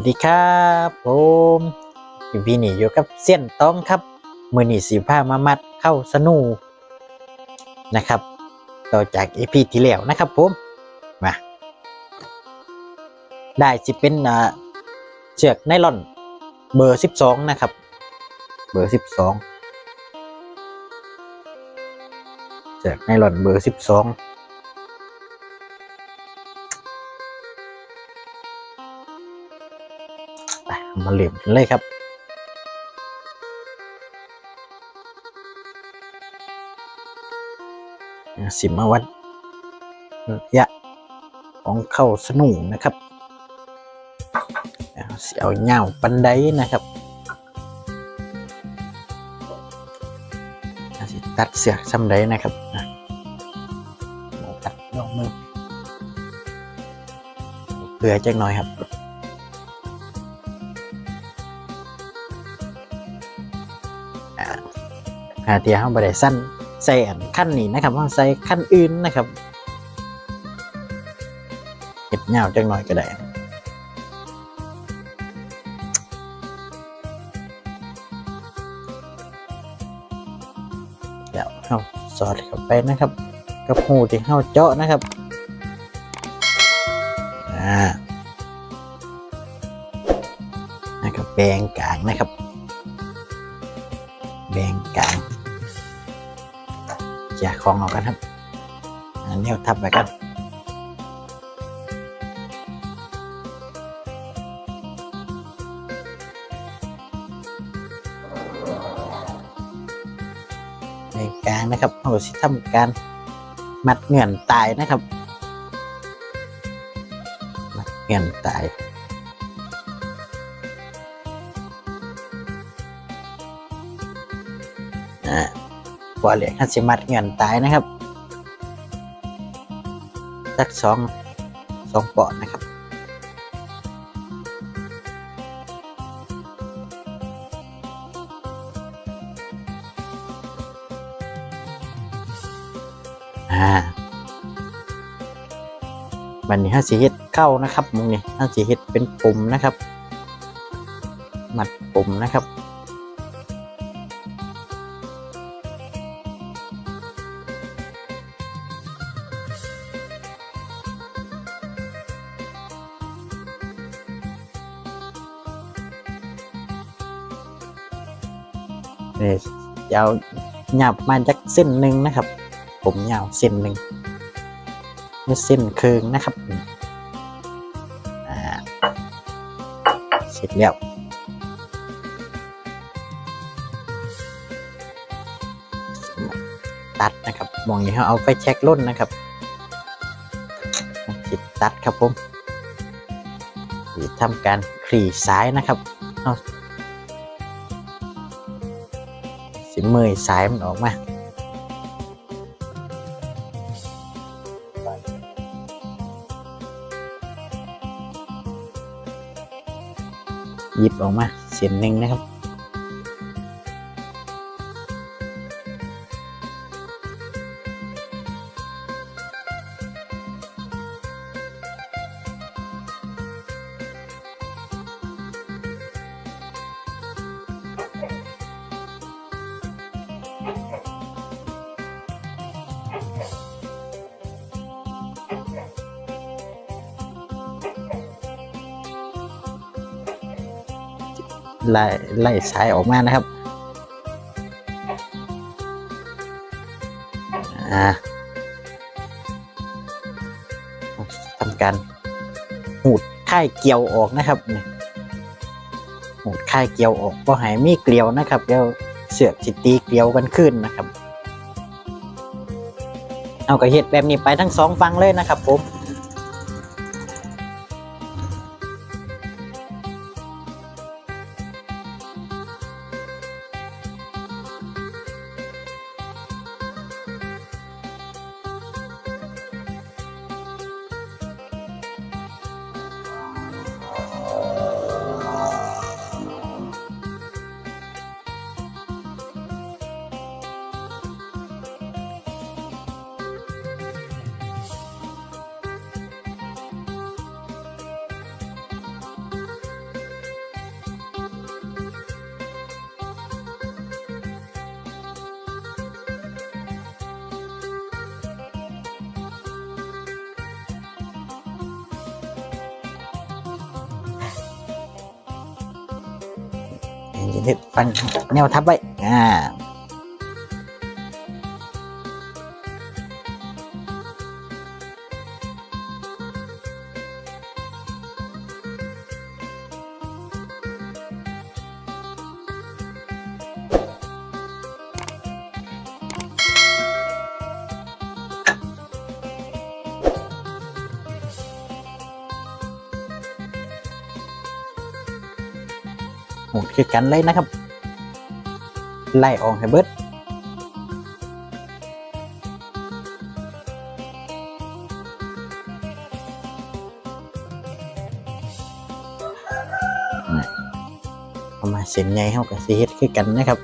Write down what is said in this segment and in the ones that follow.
วัสดีครับผมอยู่พี่นี่อยู่กับเสี้ยนต้องครับมือนี่สีผ้ามามัดเข้าสนูนะครับ ต่อจากอีพีที่แล้วนะครับผมมาได้จะเป็นเชือกไนล่อนเบอร์ 12 นะครับ เบอร์ 12 เชือกไนล่อนเบอร์ 12 มาเหลี่ยมกันเลยครับสิมาวัดระยะของเข้าสนุงนะครับเอาเอาเงาปันไดนะครับตัดเสือกซ้ำไดนะครับตัดลงมือเผื่อจักหน่อยครับ หาเทียเขาบริสั้นใส่อันขั้นนี้นะครับเขาใส่ขั้นอื่นนะครับเก็บเงาจังหน่อยก็ได้เดี๋ยวเขาสอดเข้าไปนะครับ กับหูที่เขาเจาะนะครับอ่านะครับแปลงกลางนะครับ แบ่งกลาง แจกของออกกันครับอันนี้เอาทับไปกันแบ่งกลางนะครับเราสิทำการมัดเงื่อนตายนะครับ มัดเงื่อนตายอ่า ว่าเหลียญห้าสิมัดเงินตายนะครับสักสองสองปอนด์นะครับอ่าบันนี้ห้าสีเฮ็ดเข้านะครับมึงนี่ห้าสีเฮ็ดเป็นปุ่มนะครับ มัดปุ่มนะครับ นี่ยาวหยาบมาจากเส้นหนึ่งนะครับ ผมยาวเส้นหนึ่งเส้นเคืองนะครับอ่าเสร็จแล้วตัดนะครับมองอย่างนี้เอาไฟแช็กล่นนะครับจิดตัดครับผมทำการคลี่ซ้ายนะครับเอา สิเมยสายมันออกมาหยิบออกมาเสียนหนึ่งนะครับ ไล่ไล่สายออกมานะครับทำการหูดค่ายเกลียวออกนะครับนี่หูดค่ายเกลียวออกก็หายมีเกลียวนะครับเดี๋ยวเสือกจิตีเกลียวกันขึ้นนะครับ เอากระเห็ดแบบนี้ไปทั้งสองฟังเลยนะครับผม จะเฮ็ดฟันแนวทับไว้อ่า คือกันเลยนะครับ ไล่ออกให้เบิดประมามาเส้นใหญ่เข้ากับสีเฮ็ดคือกันนะครับ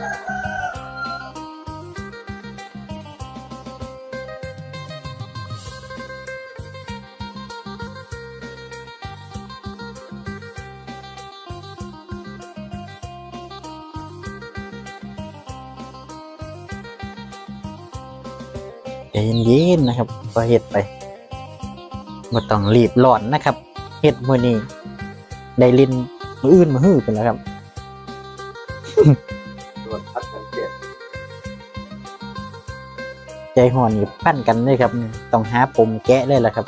ใจเย็นๆนะครับก็เฮ็ดไปบ่ต้องรีบร้อนนะครับเฮ็ดมือนี้ ได้ลินมืออื่นมาฮื้อไปแล้วครับ ใจห่อนนี่ปั้นกันเลยครับ ต้องหาปมแกะเลยล่ะครับ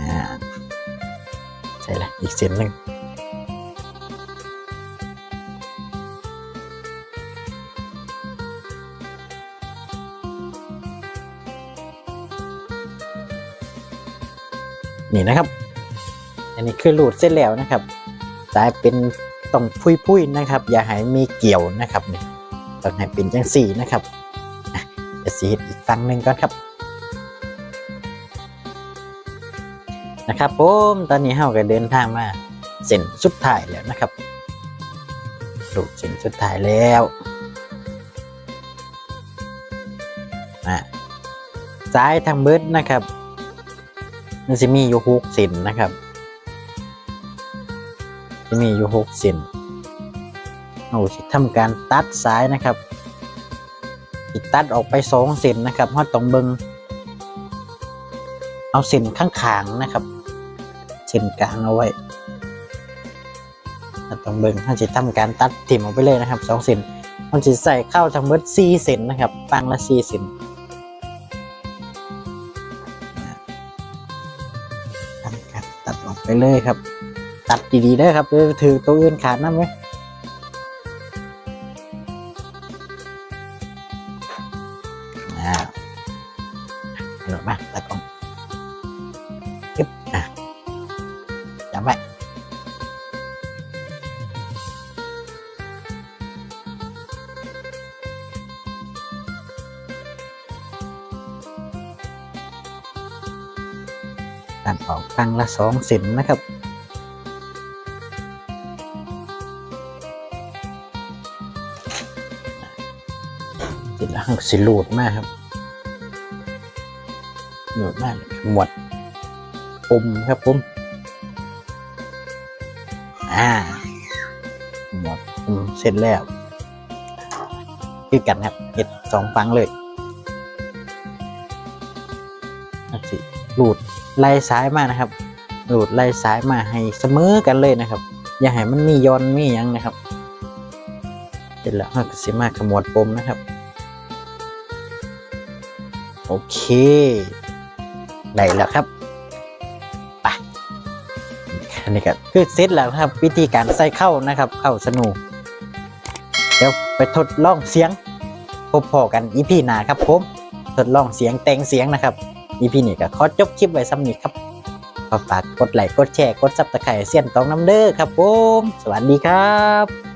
อ่ใช่ละอีกเส้นหนึ่ง นี่นะครับ อันนี้คือรูดเส้นแล้วนะครับสายเป็นต้องพุยๆนะครับ อย่าให้มีเกี่ยวนะครับนี่ต้องให้เป็นจังสี่นะครับอะเดี๋ยวสีเฮ็ดอีกฝั่งหนึ่งก่อนครับ นะครับผมตอนนี้เราก็เดินทางมาเส้นสุดท้ายแล้วนะครับดูเส้นสุดท้ายแล้วอะซ้ายทางเบิดนะครับ มันจะมีอยู่หกเส้นนะครับจะมีอยู่หกเส้นเราทำการตัดซ้ายนะครับตัดออกไปสองเส้นนะครับเพราต้องเบิงเอาเส้นข้างๆนะครับเส้นกลางเอาไว้เราต้องเบิงถ้าจะทำการตัดถิ่มออกไปเลยนะครับสองเส้นมันจะใส่เข้าทั้งหมดสี่เส้นนะครับปังละสี่เส้น เลยครับ ตัดดีๆได้ครับเดี๋ยวถือตัวอื่นขาดน้ำไหมอ่าเอาหน่อยมาตัดออก ตัดออกครั้งละสองเซนนะครับเสร็จแล้วสิลูดมากครับลูดมากหมวดปมครับปุ่มอ่าหมดอมเสร็จแล้วคือกันครับเห็ดสองฟังเลยนักสิลูด ไล่ซ้ายมานะครับหลูดไล่ซ้ายมาให้เสมอกันเลยนะครับ อย่าให้มันมีย้อนมียังนะครับเสร็จแล้วเราก็สิมาขมวดปมนะครับ โอเคได้แล้วครับอันนี้ก็คือเซตแล้วครับ วิธีการใส่เข้านะครับ เข้าสนูเดี๋ยวไปทดลองเสียงพบพอกันอีพีหนาครับผม ทดลองเสียงแต่งเสียงนะครับ อีพีนี้ก็ขอจบคลิปไว้ซ้ำนี้ครับฝากกดไลค์กดแชร์กดซับสไครต์เสียนตองน้ำเด้อครับผม สวัสดีครับ